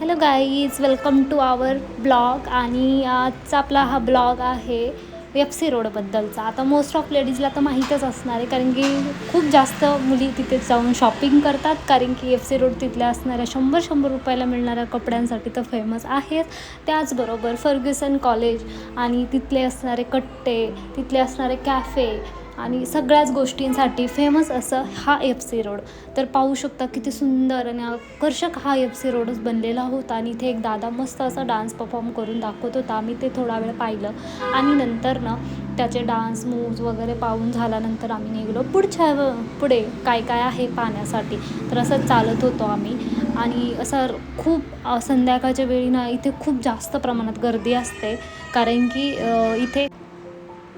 Hello guys welcome to our blog आणि आजचा आपला हा ब्लॉग आहे एफ सी रोडबद्दलचा आता मोस्ट ऑफ लेडीजला तर माहीतच असणार आहे कारण की खूप जास्त मुली तिथे जाऊन शॉपिंग करतात. कारण की एफ सी रोड तिथल्या असणाऱ्या शंभर शंभर रुपयाला मिळणाऱ्या कपड्यांसाठी तर फेमस आहेत. त्याचबरोबर फर्ग्युसन कॉलेज आणि तिथले असणारे कट्टे तिथले असणारे कॅफे आणि सगळ्याच गोष्टींसाठी फेमस असं हा एफ सी रोड तर पाहू शकता किती सुंदर आणि आकर्षक हा एफ सी रोडच बनलेला होता आणि इथे एक दादा मस्त असा डान्स परफॉर्म करून दाखवत होता. आम्ही ते थोडा वेळ पाहिलं आणि नंतर ना त्याचे डान्स मूव्ज वगैरे पाहून झाल्यानंतर आम्ही निघलो पुढच्या पुढे काय काय आहे पाहण्यासाठी. तर असंच चालत होतो आम्ही आणि असं खूप संध्याकाळच्या वेळी ना इथे खूप जास्त प्रमाणात गर्दी असते. कारण की इथे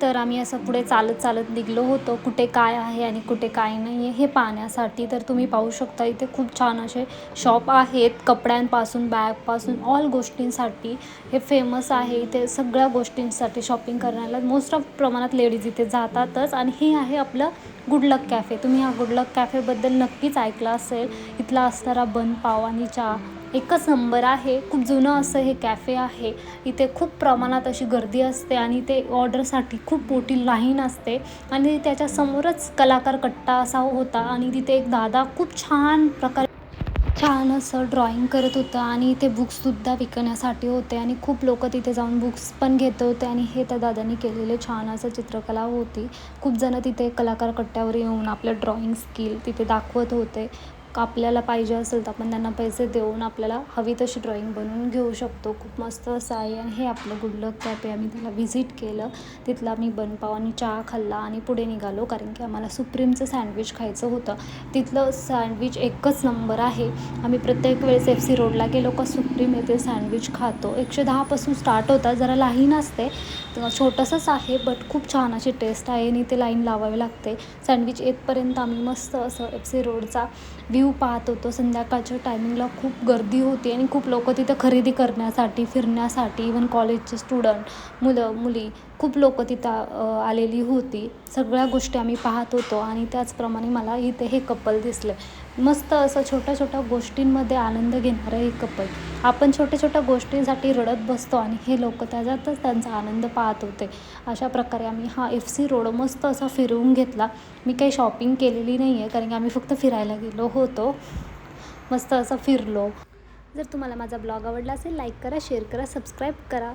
तर आम्ही असं पुढे चालत चालत निघलो होतो. कुठे काय आहे आणि कुठे काय नाही आहे हे पाहण्यासाठी. तर तुम्ही पाहू शकता इथे खूप छान असे शॉप आहेत. कपड्यांपासून बॅगपासून ऑल गोष्टींसाठी. हे फेमस आहे. इथे सगळ्या गोष्टींसाठी शॉपिंग करण्याला मोस्ट ऑफ प्रमाणात लेडीज इथे जातातच. आणि हे आहे आपलं गुडलक कॅफे तुम्ही ह्या गुडलक कॅफेबद्दल नक्कीच ऐकलं असेल. इथला असणारा बन पाव आणि चहा. एकच नंबर आहे. खूप जुनं असं हे कॅफे आहे. इथे खूप प्रमाणात अशी गर्दी असते आणि ते ऑर्डरसाठी खूप मोठी लाईन असते. आणि त्याच्यासमोरच कलाकार कट्टा असा होता आणि तिथे एक दादा खूप छान प्रकारे छान असं ड्रॉइंग करत होतं आणि इथे बुक्ससुद्धा विकण्यासाठी होते आणि खूप लोक तिथे जाऊन बुक्स पण घेत होते आणि हे त्या दादांनी केलेले छान असं चित्रकला होती. खूप जणं तिथे कलाकार कट्ट्यावर येऊन आपलं ड्रॉइंग स्किल तिथे दाखवत होते. का आपल्याला पाहिजे असेल तर आपण त्यांना पैसे देऊन आपल्याला हवी तशी ड्रॉइंग बनवून घेऊ शकतो. खूप मस्त असं आहे आणि हे आपलं गुडलक कॅफे आम्ही त्याला व्हिजिट केलं. तिथला आम्ही बनपाव आणि चहा खाल्ला आणि पुढे निघालो कारण की आम्हाला सुप्रीमचं सँडविच खायचं होतं. तिथलं सँडविच एकच नंबर आहे. आम्ही प्रत्येक वेळेस एफ सी रोडला गेलो का सुप्रीम येथे सँडविच खातो. एकशे दहापासून स्टार्ट होता जरा लाईन असते छोटंसंच आहे बट खूप छान अशी टेस्ट आहे आणि ते लाईन लावावी लागते. सँडविच येतपर्यंत आम्ही मस्त असं एफ सी रोडचा व्ह्यू पाहत होतो. संध्याकाळच्या टायमिंगला खूप गर्दी होती आणि खूप लोक तिथं खरेदी करण्यासाठी फिरण्यासाठी इवन कॉलेजचे स्टुडंट मुलं मुली खूप लोक तिथं आलेली होती. सगळ्या गोष्टी आम्ही पाहत होतो आणि त्याचप्रमाणे मला इथे हे कपल दिसलं. मस्त असं छोट्या छोट्या गोष्टींमध्ये आनंद घेणारं हे कपल. आपण छोट्या छोट्या गोष्टींसाठी रडत बसतो आणि हे लोक त्याच्यातच त्यांचा आनंद पाहत होते. अशा प्रकारे आम्ही हा एफ सी रोड मस्त असा फिरवून घेतला. मी काही शॉपिंग केलेली नाही आहे कारण की आम्ही फक्त फिरायला गेलो होतो. मस्त असं फिरलो. जर तुम्हाला माझा ब्लॉग आवडला असेल लाईक करा शेअर करा सबस्क्राईब करा.